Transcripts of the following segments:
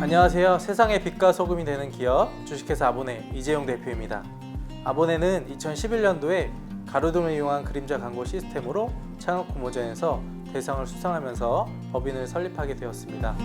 안녕하세요. 세상의 빛과 소금이 되는 기업 주식회사 아보네 이재용 대표입니다. 아보네는 2011년도에 가로등을 이용한 그림자 광고 시스템으로 창업 공모전에서 대상을 수상하면서 법인을 설립하게 되었습니다.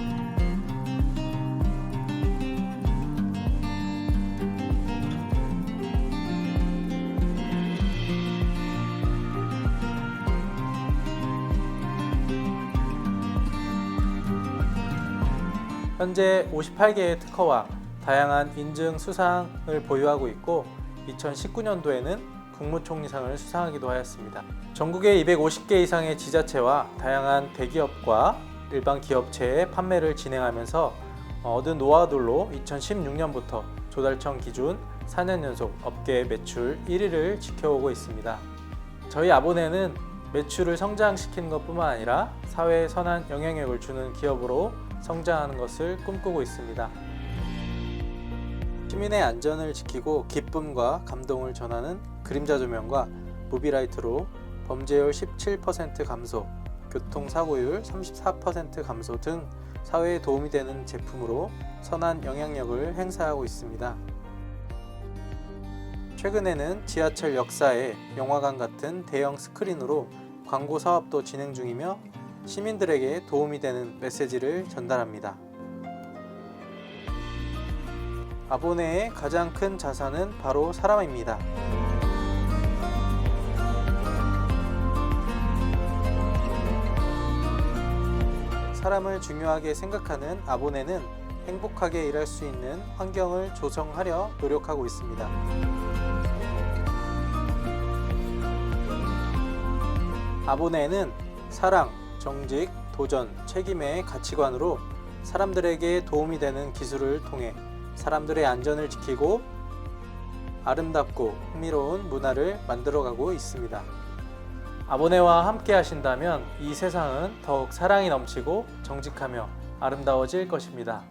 현재 58개의 특허와 다양한 인증 수상을 보유하고 있고 2019년도에는 국무총리상을 수상하기도 하였습니다. 전국에 250개 이상의 지자체와 다양한 대기업과 일반 기업체의 판매를 진행하면서 얻은 노하우들로 2016년부터 조달청 기준 4년 연속 업계 매출 1위를 지켜오고 있습니다. 저희 아보네는 매출을 성장시키는 것뿐만 아니라 사회에 선한 영향력을 주는 기업으로 성장하는 것을 꿈꾸고 있습니다. 시민의 안전을 지키고 기쁨과 감동을 전하는 그림자 조명과 무비라이트로 범죄율 17% 감소, 교통사고율 34% 감소 등 사회에 도움이 되는 제품으로 선한 영향력을 행사하고 있습니다. 최근에는 지하철 역사에 영화관 같은 대형 스크린으로 광고 사업도 진행 중이며 시민들에게 도움이 되는 메시지를 전달합니다. 아보네의 가장 큰 자산은 바로 사람입니다. 사람을 중요하게 생각하는 아보네는 행복하게 일할 수 있는 환경을 조성하려 노력하고 있습니다. 아보네는 사랑, 정직, 도전, 책임의 가치관으로 사람들에게 도움이 되는 기술을 통해 사람들의 안전을 지키고 아름답고 흥미로운 문화를 만들어가고 있습니다. 아보네와 함께 하신다면 이 세상은 더욱 사랑이 넘치고 정직하며 아름다워질 것입니다.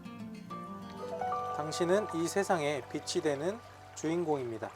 당신은 이 세상에 빛이 되는 주인공입니다.